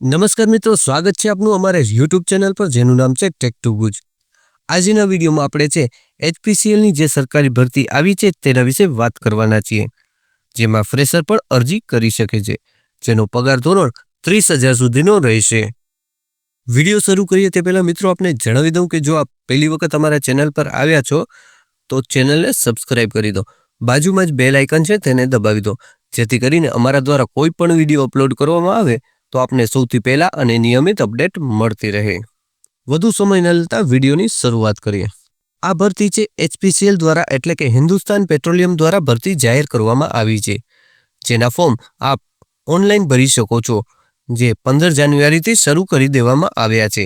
નમસ્કાર મિત્રો, સ્વાગત છે આપનું અમારે યુટ્યુબ ચેનલ પર, જેનું નામ છે ટેક ટુ ગુજ આજના વિડીયોમાં આપણે છે એચપીસીએલની જે સરકારી ભરતી આવી છે, તેના વિશે વાત કરવાના છીએ. જેમાં ફ્રેશર પણ અરજી કરી શકે છે, જેનો પગાર ધોરણ ત્રીસ હજાર સુધીનો રહેશે. વીડિયો શરૂ કરીએ તે પહેલાં મિત્રો, આપને જણાવી દઉં કે જો આપ પહેલી વખત અમારા ચેનલ પર આવ્યા છો, તો ચેનલને સબસ્ક્રાઇબ કરી દો. બાજુમાં જ બેલ આઇકન છે, તેને દબાવી દો. જેથી કરીને અમારા દ્વારા કોઈ પણ વીડિયો અપલોડ કરવામાં આવે તો આપને સૌથી પહેલા અને નિયમિત અપડેટ મળતી રહે. વધુ સમય ન લેતા વિડીયોની શરૂઆત કરીએ. આ ભરતી છે એચપીસીએલ દ્વારા એટલે કે હિન્દુસ્તાન પેટ્રોલિયમ દ્વારા ભરતી જાહેર કરવામાં આવી છે. જેના ફોર્મ આપ ઓનલાઈન ભરી શકો છો, જે પંદર જાન્યુઆરીથી શરૂ કરી દેવામાં આવ્યા છે.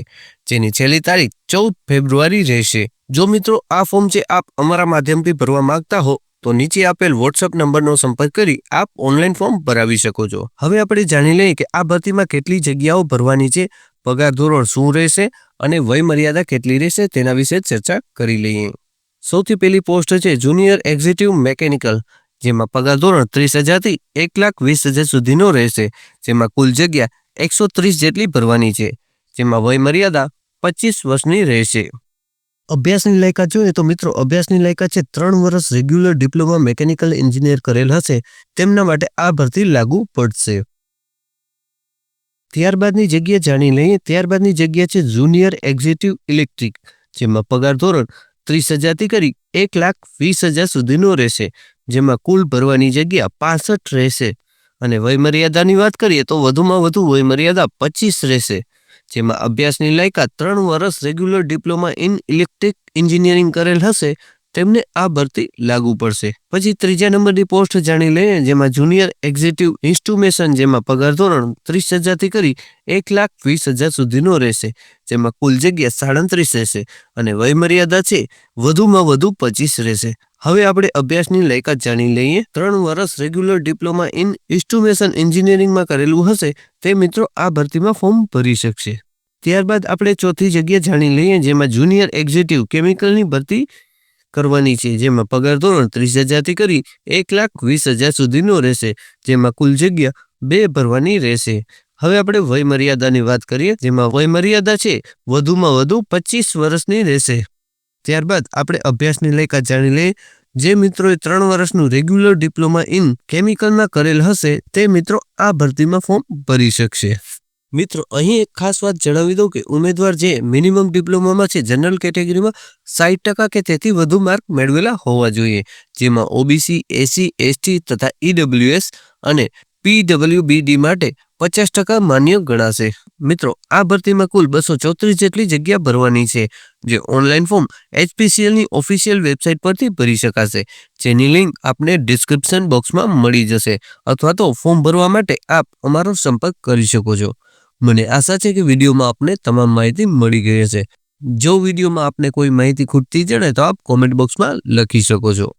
જેની છેલ્લી તારીખ ચૌદ ફેબ્રુઆરી રહેશે. જો મિત્રો આ ફોર્મ છે આપ અમારા માધ્યમથી ભરવા માંગતા હો તો નીચે આપેલ વોટ્સઅપ નંબરનો સંપર્ક કરી આપ ઓનલાઈન ફોર્મ ભરાવી શકો છો. હવે આપણે જાણી લઈએ કે આ ભરતીમાં કેટલી જગ્યાઓ ભરવાની છે, પગાર ધોરણ શું રહેશે અને વય મર્યાદા કેટલી રહેશે તેના વિશે ચર્ચા કરી લઈએ. સૌથી પહેલી પોસ્ટ છે જુનિયર એક્ઝિક્યુટિવ મેકેનિકલ, જેમાં પગાર ધોરણ ત્રીસ હજારથી એક લાખ વીસ હજાર સુધીનો રહેશે, જેમાં કુલ જગ્યા એકસો ત્રીસ જેટલી ભરવાની છે, જેમાં વય મર્યાદા પચીસ વર્ષની રહેશે. અભ્યાસની લાયકાત જોઈએ તો મિત્રો, અભ્યાસની લાયકાત છે ત્રણ વર્ષ રેગ્યુલર ડિપ્લોમા મેકેનિકલ એન્જિનિયર કરેલ હશે. તેમના માટે આ ભરતી લાગુ પડશે. ત્યારબાદની જગ્યા જાણી લઈએ. ત્યારબાદની જગ્યા છે જુનિયર એક્ઝિક્યુટિવ ઇલેક્ટ્રિક, જેમાં પગાર ધોરણ ત્રીસ હજારથી કરી એક લાખ વીસ હજાર સુધીનો રહેશે, જેમાં કુલ ભરવાની જગ્યા પાસઠ રહેશે. અને વયમર્યાદાની વાત કરીએ તો વધુમાં વધુ વયમર્યાદા પચીસ રહેશે. જેમાં અભ્યાસની લાયકાત ત્રણ વર્ષ regular diploma in electric engineering કરેલ હશે તેમને આ ભરતી લાગુ પડશે. પછી ત્રીજા નંબરની પોસ્ટ જાણી લઈએ, જેમાં જુનિયર એક્ઝિક્યુટિવ ઇન્સ્ટ્રુમેશન, જેમાં પગાર ધોરણ ત્રીસ હજારથી કરી એક લાખ વીસ હજાર સુધીનો રહેશે. જેમાં કુલ જગ્યા સાડત્રીસ રહેશે અને વયમર્યાદા છે વધુમાં વધુ પચીસ રહેશે. હવે આપણે અભ્યાસની લાયકાત જાણી લઈએ. ત્રણ વર્ષ રેગ્યુલર ડિપ્લોમા ઇન ઇન્સ્ટ્રુમેશન એન્જિનિયરિંગમાં કરેલું હશે. તે મિત્રો આ ભરતીમાં ફોર્મ ભરી શકશે. ત્યારબાદ આપણે ચોથી જગ્યા જાણી લઈએ, જેમાં જુનિયર એક્ઝિક્યુટિવ કેમિકલની ભરતી કરવાની છે, જેમાં પગાર ધોરણ ત્રીસ હજારથી કરી એક લાખ વીસ હજાર સુધીનો રહેશે, જેમાં કુલ જગ્યા બે ભરવાની રહેશે. હવે આપણે વય મર્યાદાની વાત કરીએ, જેમાં વય મર્યાદા છે, વધુમાં વધુ પચીસ વર્ષની રહેશે. ત્યારબાદ આપણે અભ્યાસની લાયકાત જાણી લઈએ. જે મિત્રોએ ત્રણ વર્ષનું રેગ્યુલર ડિપ્લોમા ઇન કેમિકલમાં કરેલ હશે, તે મિત્રો આ ભરતીમાં ફોર્મ ભરી શકશે. મિત્રો, અહીં એક ખાસ વાત જણાવી દઉં કે ઉમેદવાર જે મિનિમમ ડિપ્લોમામાં છે જનરલ કેટેગરીમાં સાઠ ટકા કે તેથી વધુ માર્ક મેળવેલા હોવા જોઈએ. જેમાં ઓબીસી એસી એસટી તથા ઈડબ્લ્યુએસ અને પીડબ્લ્યુબીડી માટે પચાસ ટકા માન્ય ગણાશે. મિત્રો, આ ભરતીમાં કુલ બસો ચોત્રીસ જેટલી જગ્યા ભરવાની છે, જે ઓનલાઈન ફોર્મ એચપીસીએલની ઓફિશિયલ વેબસાઇટ પરથી ભરી શકાશે. જેની લિંક આપને ડિસ્ક્રિપ્શન બોક્સમાં મળી જશે, અથવા તો ફોર્મ ભરવા માટે આપ અમારો સંપર્ક કરી શકો છો. મને આશા છે કે વિડીયોમાં આપને તમામ માહિતી મળી ગઈ હશે. જો વિડીયોમાં આપને કોઈ માહિતી ખૂટતી જણાય તો આપ કોમેન્ટ બોક્સમાં લખી શકો છો.